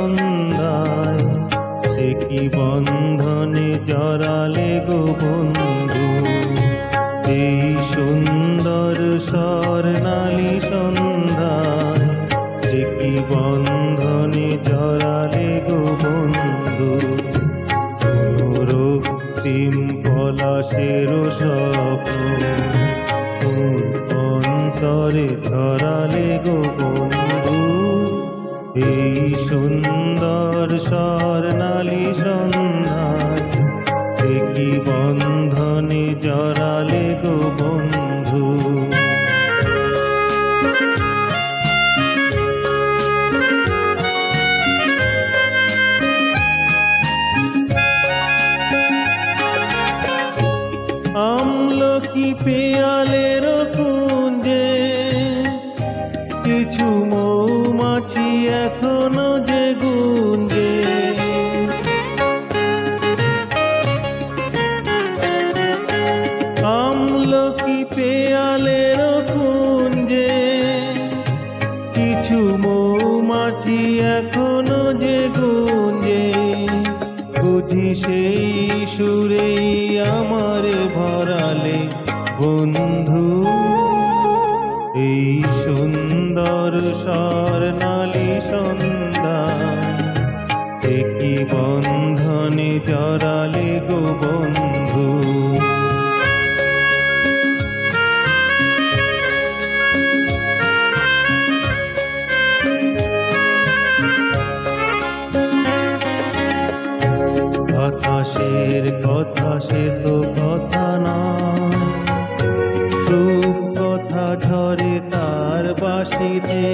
সন্ধ্যায়। সে কি বন্ধনে জড়ালে গো বন্ধু? এই সুন্দর স্বর্ণালী সন্ধ্যায় সে কি বন্ধনে জড়ালে গো বন্ধু? রক্তিম পলাশের স্বপ্ন অন্তরে ধরালে গো বন্ধু? এই সুন্দর স্বর্ণালী সন্ধ্যায় একই বন্ধনে জড়ালে গো বন্ধু। আমলকি পেয়ালের কুঞ্জে কিছু মৌমাছি এখনও যে। গুঞ্জে আমলকি পেয়ালের কুঞ্জে কিছু মৌমাছি এখনও যে। গুঞ্জে বুঝি সেই সুরেই আমার ভরালে বন্ধু। এই সুন্দর স্বর্ণালী সন্ধ্যা। একই বন্ধনে জড়ালে গো বন্ধু। হতাশের কথা সে তো বাসিতে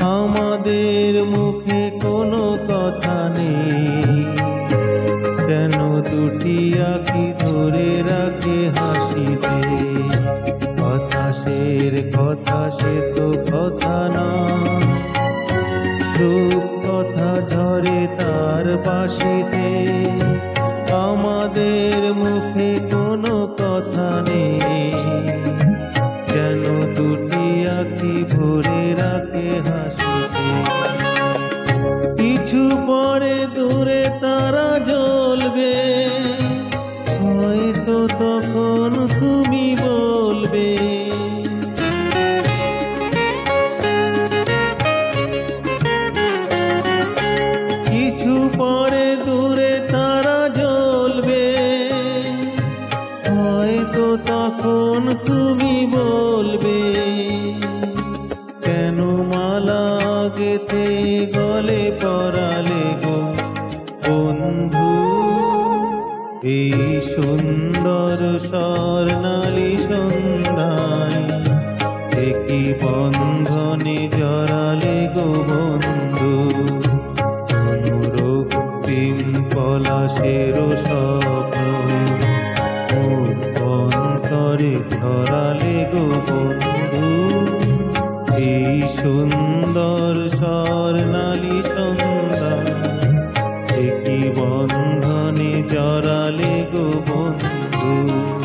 আমাদের মুখে কোনো কথা নেই। কেন দুটি আঁকি ধরে রাখে হাসিতে? হতাশের কথা সে তো কথা না। রূপ কথা ঝরে তার বাসিতে। আমাদের মুখে পরে দূরে তারা জ্বলবে। হয়তো তখন তুমি বলবে। কিছু পরে দূরে তারা জ্বলবে। হয়তো তখন তুমি এই সুন্দর স্বর্ণালী সন্ধ্যায় একই বন্ধনে জড়ালে গো বন্ধু রক্তিম পলাশের স্বপ্ন অন্তরে ধরালে গো বন্ধু। এই সুন্দর স্বর্ণালী সন্ধ্যা একই বন্ধনে জড়া গো বন্ধু।